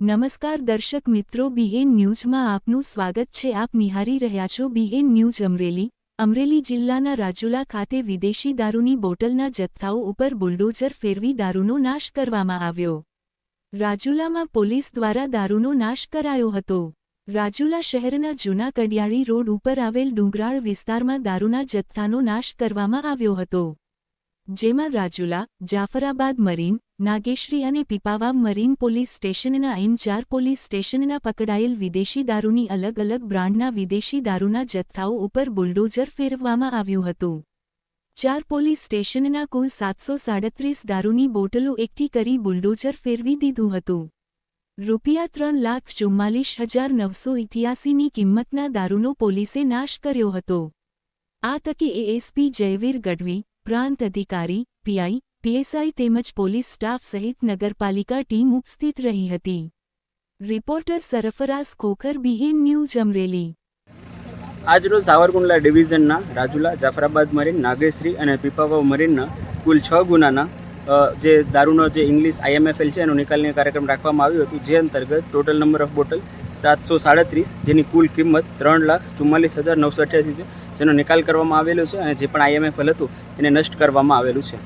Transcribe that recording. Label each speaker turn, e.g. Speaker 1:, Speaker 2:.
Speaker 1: નમસ્કાર દર્શક મિત્રો બીએન ન્યૂઝમાં આપનું સ્વાગત છે. આપ નિહારી રહ્યા છો બીએન ન્યૂઝ અમરેલી. અમરેલી જિલ્લાના રાજુલા ખાતે વિદેશી દારૂની બોટલના જથ્થાઓ ઉપર બુલડોઝર ફેરવી દારૂનો નાશ કરવામાં આવ્યો. રાજુલામાં પોલીસ દ્વારા દારૂનો નાશ કરાયો હતો. રાજુલા શહેરના જૂના કડિયાળી રોડ ઉપર આવેલ ડુંગરાળ વિસ્તારમાં દારૂના જથ્થાનો નાશ કરવામાં આવ્યો હતો. જેમાં રાજુલા, જાફરાબાદ મરીન, નાગેશ્રી અને પીપાવાવ મરીન પોલીસ સ્ટેશનના એમ ચાર પોલીસ સ્ટેશનના પકડાયેલ વિદેશી દારૂની અલગ અલગ બ્રાન્ડના વિદેશી દારૂના જથ્થાઓ ઉપર બુલડોઝર ફેરવવામાં આવ્યું હતું. ચાર પોલીસ સ્ટેશનના કુલ સાતસો સાડત્રીસ દારૂની બોટલો એકઠી કરી બુલડોઝર ફેરવી દીધું હતું. રૂપિયા ત્રણ લાખ ચુમ્માલીસ હજાર નવસો ઇથ્યાસીની કિંમતના દારૂનો પોલીસે નાશ કર્યો હતો. આ તકે એએસપી જયવીર ગઢવી પ્રાંત અધિકારી, પીઆઈ, પીએસઆઈ તેમજ પોલીસ સ્ટાફ સહિત નગરપાલિકા ટીમ ઉપસ્થિત રહી હતી. Reporter Sarfaraz Khokhar, BN news, Amreli.
Speaker 2: આજરોજ સાવરકુંડલા ડિવિઝનના રાજુલા, જાફરાબાદ મરીન, નાગેશ્રી અને પીપાવાવ મરીનના કુલ છ ગુનાના જે દારૂનો જે ઇંગ્લિશ આઈએમએફએલ છે એનો નિકાલની કાર્યક્રમ રાખવામાં આવ્યો હતો. જે અંતર્ગત ટોટલ નંબર ઓફ બોટલ સાતસો સાડત્રીસ, જેની કુલ કિંમત ત્રણ લાખ ચુમ્માલીસ હજાર નવસો અઠ્યાસી છે. જેનો નિકાલ કરવામાં આવેલો છે અને જે પણ આઈએમએફએલ હતું એને નષ્ટ કરવામાં આવેલું છે.